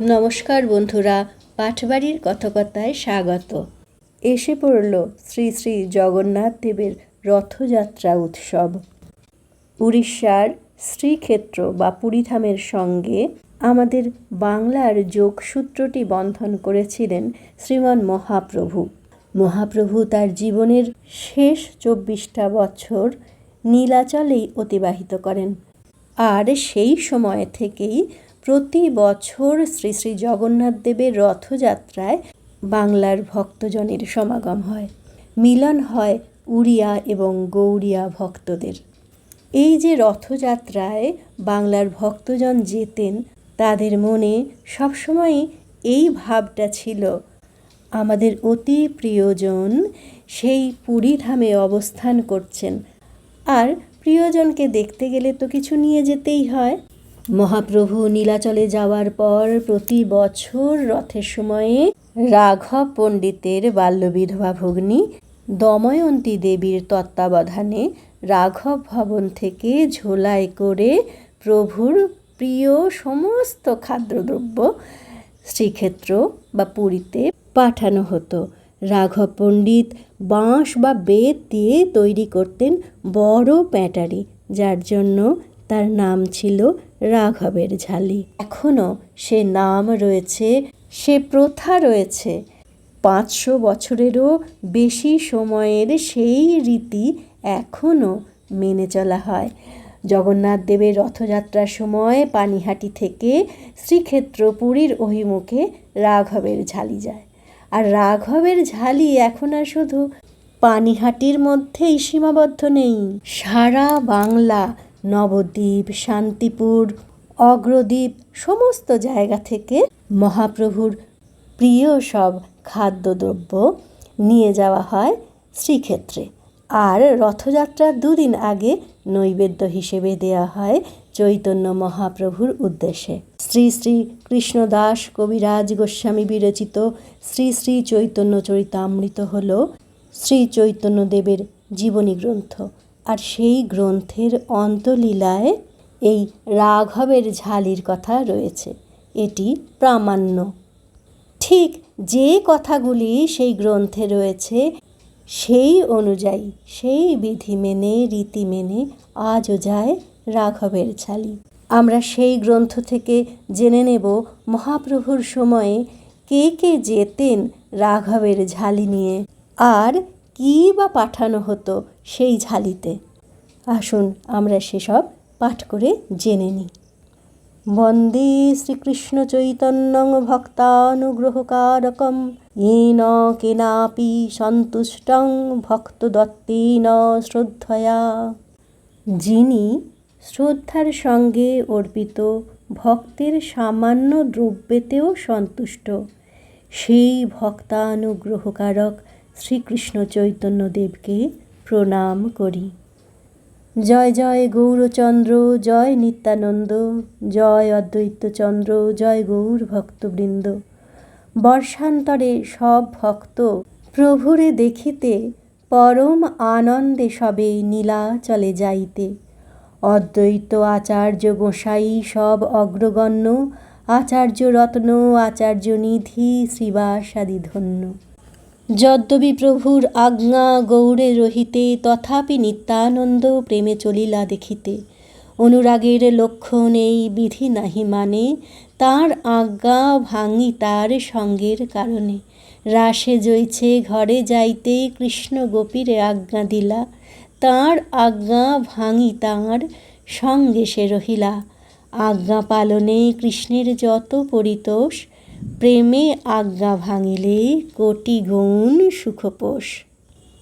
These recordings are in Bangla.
নমস্কার বন্ধুরা, পাঠবাড়ির কথকতায় স্বাগত। এসে পড়ল শ্রী শ্রী জগন্নাথ দেবের রথযাত্রা উৎসব। উড়িষ্যার শ্রীক্ষেত্র বা পুরীধামের সঙ্গে আমাদের বাংলার যোগসূত্রটি বন্ধন করেছিলেন শ্রীমান মহাপ্রভু। মহাপ্রভু তার জীবনের শেষ চব্বিশটা বছর নীলাচলেই অতিবাহিত করেন। আর সেই সময় থেকেই প্রতি বছর শ্রী শ্রী জগন্নাথ দেবের রথযাত্রায় বাংলার ভক্তজনের সমাগম হয়। মিলন হয় উড়িয়া এবং গৌড়িয়া ভক্তদের। এই যে রথযাত্রায় বাংলার ভক্তজন যেতেন, তাদের মনে সবসময়ই এই ভাবটা ছিল, আমাদের অতি প্রিয়জন সেই পুরীধামে অবস্থান করছেন। আর প্রিয়জনকে দেখতে গেলে তো কিছু নিয়ে যেতেই হয়। মহাপ্রভু নীলাচলে যাওয়ার পর প্রতি বছর রথের সময়ে রাঘব পণ্ডিতের বাল্যবিধবা ভগ্নী দময়ন্তী দেবীর তত্ত্বাবধানে রাঘব ভবন থেকে ঝোলায় করে প্রভুর প্রিয় সমস্ত খাদ্যদ্রব্য শ্রীক্ষেত্র বা পুরীতে পাঠানো হতো। রাঘব পণ্ডিত বাঁশ বা বেত দিয়ে তৈরি করতেন বড় প্যাটারি, যার জন্য তার নাম ছিল রাঘবের ঝালি। এখনও সে নাম রয়েছে, সে প্রথা রয়েছে। পাঁচশো বছরেরও বেশি সময়ের সেই রীতি এখনও মেনে চলা হয়। জগন্নাথ দেবের রথযাত্রার সময় পানিহাটি থেকে শ্রীক্ষেত্র পুরীর অভিমুখে রাঘবের ঝালি যায়। আর রাঘবের ঝালি এখন আর শুধু পানিহাটির মধ্যেই সীমাবদ্ধ নেই। সারা বাংলা নবদ্বীপ, শান্তিপুর, অগ্রদ্বীপ, সমস্ত জায়গা থেকে মহাপ্রভুর প্রিয় সব খাদ্যদ্রব্য নিয়ে যাওয়া হয় শ্রীক্ষেত্রে। আর রথযাত্রার দুদিন আগে নৈবেদ্য হিসেবে দেওয়া হয় চৈতন্য মহাপ্রভুর উদ্দেশ্যে। শ্রী শ্রী কৃষ্ণদাস কবিরাজ গোস্বামী বিরচিত শ্রী শ্রী চৈতন্য চরিতামৃত হল শ্রী চৈতন্যদেবের জীবনী গ্রন্থ। আর সেই গ্রন্থের অন্তলীলায় এই রাঘবের ঝালির কথা রয়েছে। এটি প্রামাণ্য। ঠিক যে কথাগুলি সেই গ্রন্থে রয়েছে, সেই অনুযায়ী, সেই বিধি মেনে, রীতি মেনে আজও যায় রাঘবের ছালি আমরা সেই গ্রন্থ থেকে জেনে নেব মহাপ্রভুর সময়ে কে কে যেতেন রাঘবের ঝালি নিয়ে। আর কী বা পাঠানো হতো সেই ঝালিতে। আসুন আমরা সেসব পাঠ করে জেনে নিই বন্দে শ্রীকৃষ্ণ চৈতন্যং ভক্তানুগ্রহকারকম। येन কেনাপি সন্তুষ্টং ভক্তদত্তেন শ্রদ্ধয়া। যিনি শ্রদ্ধার সঙ্গে অর্পিত ভক্তের সামান্য দ্রব্যেতেও সন্তুষ্ট, সেই ভক্তানুগ্রহকারক শ্রীকৃষ্ণ চৈতন্যদেবকে প্রণাম করি। জয় জয় গৌরচন্দ্র, জয় নিত্যানন্দ, জয় অদ্বৈতচন্দ্র, জয় গৌর ভক্তবৃন্দ। বর্ষান্তরে সব ভক্ত প্রভুরে দেখিতে, পরম আনন্দে সবে নীলা চলে যাইতে। অদ্বৈত আচার্য গোসাই সব অগ্রগণ্য, আচার্য রত্ন, আচার্য নিধি শ্রীবাসাদি ধন্য যদ্যপি প্রভুর আজ্ঞা গৌরে রহিতে, তথাপি নিত্যানন্দ প্রেমে চলিলা দেখিতে। অনুরাগের লক্ষ্য নেই বিধি নাহি মানে তার আজ্ঞা ভাঙি তার সঙ্গের কারণে। রাসে জইছে ঘরে যাইতে, কৃষ্ণ গোপীরে আজ্ঞা দিলা, তাঁর আজ্ঞা ভাঙি তাঁর সঙ্গে সে রহিলা। আজ্ঞা পালনে কৃষ্ণের যত পরিতোষ প্রেমে আজ্ঞা ভাঙিলে কোটি গুণ সুখপোষ।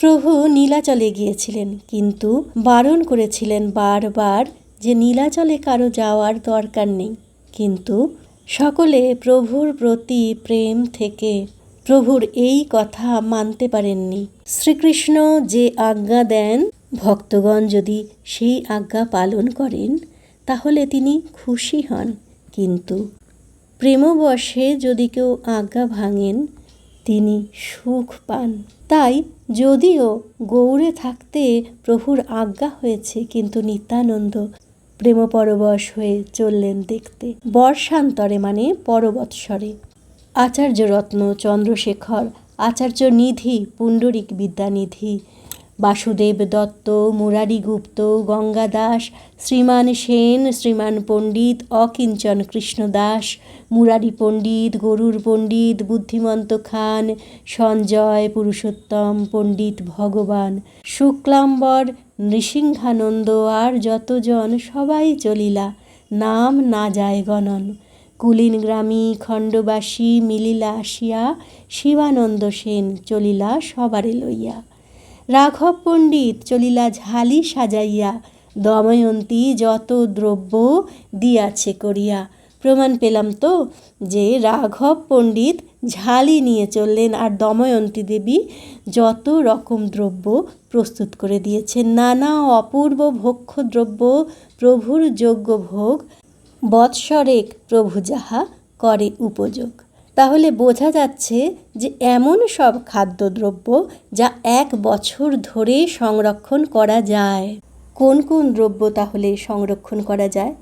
প্রভু নীলাচলে গিয়েছিলেন, কিন্তু বারণ করেছিলেন বারবার যে নীলাচলে কারও যাওয়ার দরকার নেই। কিন্তু সকলে প্রভুর প্রতি প্রেম থেকে প্রভুর এই কথা মানতে পারেননি। শ্রীকৃষ্ণ যে আজ্ঞা দেন, ভক্তগণ যদি সেই আজ্ঞা পালন করেন, তাহলে তিনি খুশি হন। কিন্তু প্রেমবশে যদি কেউ আজ্ঞা ভাঙেন, তিনি সুখ পান। তাই যদিও গৌড়ে থাকতে প্রভুর আজ্ঞা হয়েছে, কিন্তু নিত্যানন্দ প্রেমপরবশ হয়ে চললেন দেখতে। বর্ষান্তরে মানে পরবৎসরে। আচার্য রত্ন চন্দ্রশেখর আচার্য নিধি পুণ্ডরিক বিদ্যানিধি বাসুদেব দত্ত, মুরারি গুপ্ত, গঙ্গা দাস, শ্রীমান সেন, শ্রীমান পণ্ডিত, অকিঞ্চন কৃষ্ণ দাস, মুরারি পণ্ডিত গরুর পণ্ডিত, বুদ্ধিমন্ত খান, সঞ্জয় পুরুষোত্তম, পণ্ডিত ভগবান, শুক্লাম্বর, নৃসিংহানন্দ আর যতজন সবাই চলিলা, নাম না যায় গণন। কুলীন গ্রামী খণ্ডবাসী মিলিলা আসিয়া শিবানন্দ সেন চলিলা সবারে লইয়া। রাঘব পণ্ডিত চলিলা ঝালি সাজাইয়া, দময়ন্তী যত দ্রব্য দিয়াছে করিয়া। প্রমাণ পেলাম তো যে রাঘব পণ্ডিত ঝালি নিয়ে চললেন আর দময়ন্তী দেবী যত রকম দ্রব্য প্রস্তুত করে দিয়েছেন। নানা অপূর্ব ভক্ষ দ্রব্য প্রভুর যোগ্য ভোগ, বৎসরেক প্রভু যাহা করে উপযোগ। তাহলে বোঝা যাচ্ছে যে এমন সব খাদ্যদ্রব্য যা এক বছর ধরে সংরক্ষণ করা যায়। কোন কোন দ্রব্য তাহলে সংরক্ষণ করা যায়?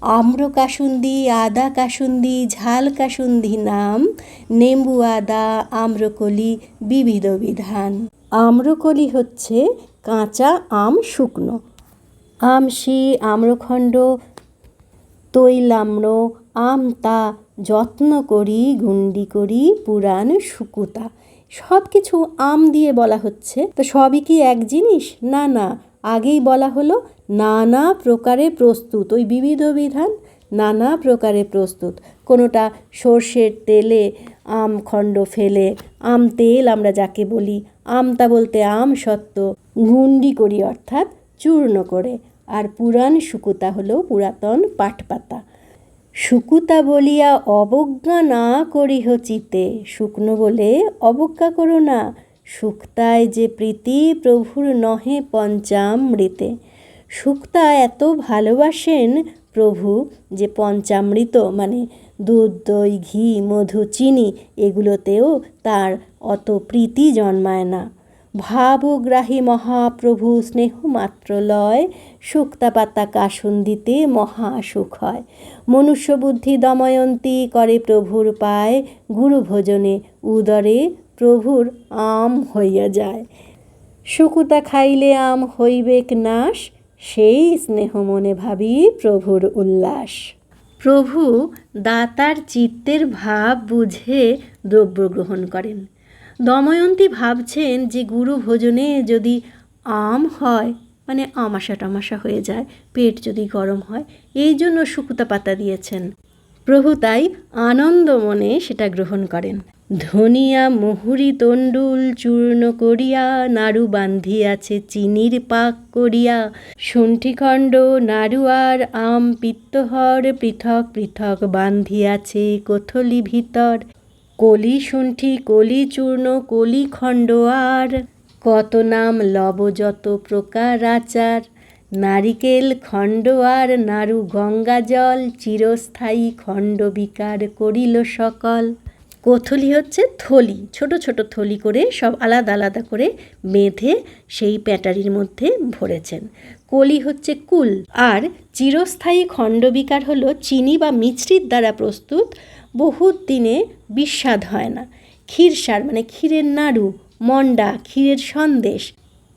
আম্র কাসুন্দি, আদা কাসুন্দি, ঝাল কাসুন্দি নাম, নেম্বু আদা, আম্রকলি বিবিধ বিধান। আম্রকলি হচ্ছে কাঁচা আম শুকনো। আমশি আম্রখণ্ড, তৈলাম্র, আমতা যত্ন করি, গুন্ডি করি, পুরাণ, শুকুতা। সব কিছু আম দিয়ে বলা হচ্ছে। তো সবই কি এক জিনিস? না না। আগেই বলা হলো, নানা প্রকারে প্রস্তুত। ওই বিবিধ বিধান, নানা প্রকারে প্রস্তুত। কোনোটা সর্ষের তেলে আম খণ্ড ফেলে, আম তেল আমরা যাকে বলি আমতা বলতে আম সত্ত্ব, গুন্ডি করি অর্থাৎ চূর্ণ করে। আর পুরাণ, শুকুতা হলো পুরাতন পাটপাতা। শুকুতা বলিয়া অবজ্ঞা না করিহ চিতে। শুকনো বলে অবজ্ঞা করো না, শুক্তায় যে প্রীতি প্রভুর নহে পঞ্চামৃতে। শুক্তা এত ভালোবাসেন প্রভু যে পঞ্চামৃত মানে দুধ, দই, ঘি, মধু, চিনি, এগুলোতেও তার অত প্রীতি জন্মায় না। ভাবগ্রাহী মহাপ্রভু স্নেহমাত্র লয় শুক্তাপাতা কাসন দিতে মহাসুখ হয়। মনুষ্য বুদ্ধি দময়ন্তী করে প্রভুর পায় গুরু ভোজনে উদরে প্রভুর আম হইয়া যায়। শুকুতা খাইলে আম হইবেক নাশ, সেই স্নেহ মনে ভাবি প্রভুর উল্লাস। প্রভু দাতার চিত্তের ভাব বুঝে দ্রব্য গ্রহণ করেন। দময়ন্তী ভাবছেন যে গুরু ভোজনে যদি আম হয় মানে আমাশা টামাশা হয়ে যায়, পেট যদি গরম হয়, এই জন্য শুকুতা পাতা দিয়েছেন। প্রভু তাই আনন্দ মনে সেটা গ্রহণ করেন। ধনিয়া, মুহুরি, তণ্ডুল চূর্ণ করিয়া, নাড়ু বান্ধিয়াছে, চিনির পাক করিয়া। শুণ্ঠিখণ্ড, নাড়ু আর আম পিত্তহর, পৃথক পৃথক বান্ধিয়াছে, কোথলি ভিতর। কলি শুণ্ঠি কলি চূর্ণ, কলি খণ্ড আর। কত নাম লব যত প্রকার আচার। নারিকেল খণ্ড আর নাড়ু গঙ্গা জল, চিরস্থায়ী খণ্ড বিকার করিল সকল। কোথলি হচ্ছে থলি। ছোট ছোট থলি করে সব আলাদা আলাদা করে বেঁধে সেই প্যাটারির মধ্যে ভরেছেন। কলি হচ্ছে কুল। আর চিরস্থায়ী খণ্ডবিকার হলো চিনি বা মিছরির দ্বারা প্রস্তুত, বহুত দিনে বিস্বাদ হয় না। ক্ষীরসার মানে ক্ষীরের নাড়ু, মন্ডা, ক্ষীরের সন্দেশ।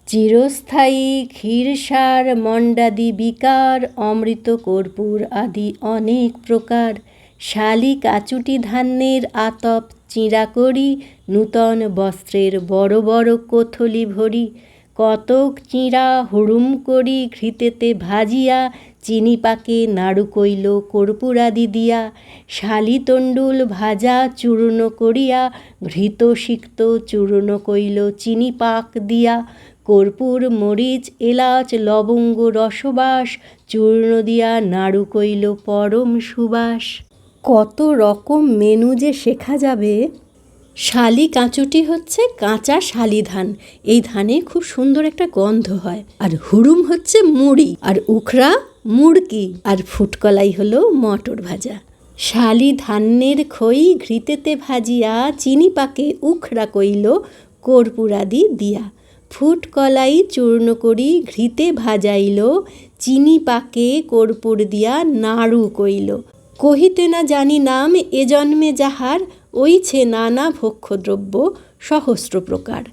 চিরস্থায়ী ক্ষীরসার মন্ডাদি বিকার, অমৃত কর্পূর আদি অনেক প্রকার। শালি কাচুটি ধান্যের আতপ চিঁড়া করি, নূতন বস্ত্রের বড় বড় কোথলি ভরি। কতক চিঁড়া হুড়ুম করি ঘৃতেতে ভাজিয়া, চিনি পাকে নাড়ু কইল কর্পূরাদি দিয়া শালি তণ্ডুল ভাজা চূর্ণ করিয়া, ঘৃত সিক্ত চূর্ণ কইল চিনি পাক দিয়া। কর্পূর, মরিচ, এলাচ, লবঙ্গ, রসবাস চূর্ণ দিয়া নাড়ু কইল পরম সুবাস। কত রকম মেনু যে শেখা যাবে। শালি কাঁচুটি হচ্ছে কাঁচা শালি ধান। এই ধানে খুব সুন্দর একটা গন্ধ হয়। আর হুড়ুম হচ্ছে মুড়ি। আর উখরা মুড়কি। আর ফুটকলাই হলো মটর ভাজা। শালি ধান্যের খই ঘৃতেতে ভাজিয়া চিনি পাকে উখরা কইল কর্পূরাদি দিয়া। ফুটকলাই চূর্ণ করি ঘৃতে ভাজাইল, চিনি পাকে কর্পূর দিয়া নাড়ু কইল। কহিতে না জানি নাম, এ জন্মে যাহার, ওইছে নানা ভক্ষদ্রব্য সহস্র প্রকার।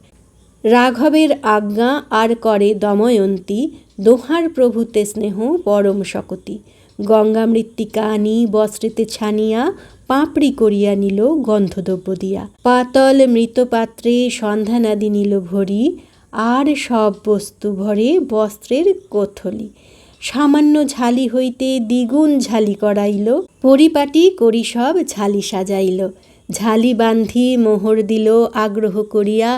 রাঘবের আজ্ঞা আর করে দময়ন্তী, দোহার প্রভুতে স্নেহ, পরম শকতি। গঙ্গা মৃত্তিকা আনি, বস্ত্রেতে ছানিয়া, পাপড়ি করিয়া নিল, গন্ধদ্রব্য দিয়া। পাতল মৃত পাত্রে সন্ধানাদি নিল ভরি, আর সব বস্তু ভরে বস্ত্রের কোথলি। সামান্য ঝালি হইতে দ্বিগুণ ঝালি করাইল, পরিপাটি করি সব ঝালি সাজাইল। ঝালি বান্ধি মোহর দিল আগ্রহ করিয়া,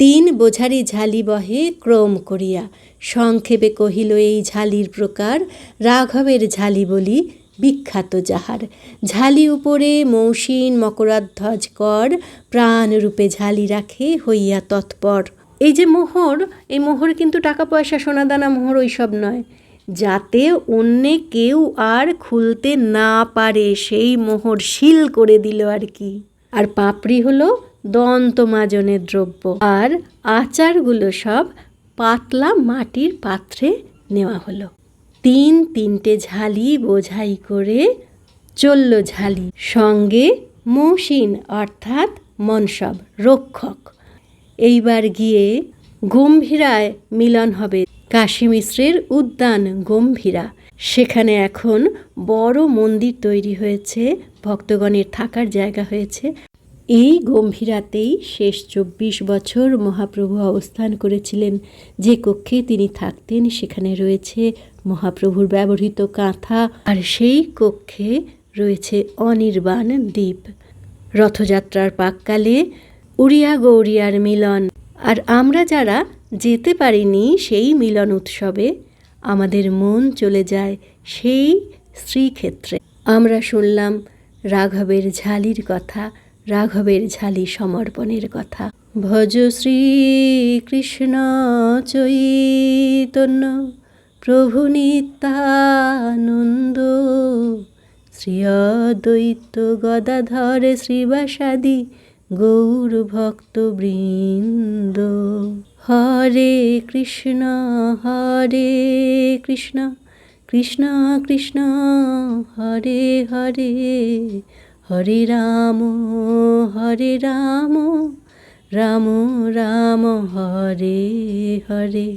তিন বোঝারি ঝালি বহে ক্রম করিয়া। সংক্ষেপে কহিল, এই ঝালির প্রকার রাঘবের ঝালি বলি বিখ্যাত যাহার। ঝালি উপরে মৌসিন মকরাধ্বজ কর প্রাণরূপে ঝালি রাখে হইয়া তৎপর। এই যে মোহর, এই মোহর কিন্তু টাকা পয়সা, সোনাদানা মোহর ওইসব নয়। যাতে অন্যে কেউ আর খুলতে না পারে, সেই মোহর শিল করে দিল আর কি। আর পাপড়ি হলো দন্তমাজনের দ্রব্য। আর আচারগুলো সব পাতলা মাটির পাত্রে নেওয়া হলো। তিন তিনটে ঝালি বোঝাই করে চলল ঝালি। সঙ্গে মৌসিন অর্থাৎ মনসব, রক্ষক। এইবার গিয়ে গম্ভীরায় মিলন হবে। কাশী মিশ্রের উদ্যান গম্ভীরা। সেখানে এখন বড় মন্দির তৈরি হয়েছে, ভক্তগণের থাকার জায়গা হয়েছে। এই গম্ভীরাতেই শেষ চব্বিশ বছর মহাপ্রভু অবস্থান করেছিলেন। যে কক্ষে তিনি থাকতেন সেখানে রয়েছে মহাপ্রভুর ব্যবহৃত কাঁথা আর সেই কক্ষে রয়েছে অনির্বাণ দ্বীপ। রথযাত্রার পাককালে উড়িয়া গৌরিয়ার মিলন। আর আমরা যারা যেতে পারিনি সেই মিলন উৎসবে, আমাদের মন চলে যায় সেই শ্রীক্ষেত্রে। আমরা শুনলাম রাঘবের ঝালির কথা, রাঘবের ঝালি সমর্পণের কথা। ভজ শ্রী কৃষ্ণ চৈতন্য, প্রভু নিত্যানন্দ, শ্রী অদ্বৈত গদাধর শ্রীবাসাদি গৌর ভক্ত বৃন্দ হরে কৃষ্ণ হরে কৃষ্ণ কৃষ্ণ কৃষ্ণ, হরে হরে। হরে রাম হরে রাম রাম রাম, হরে হরে।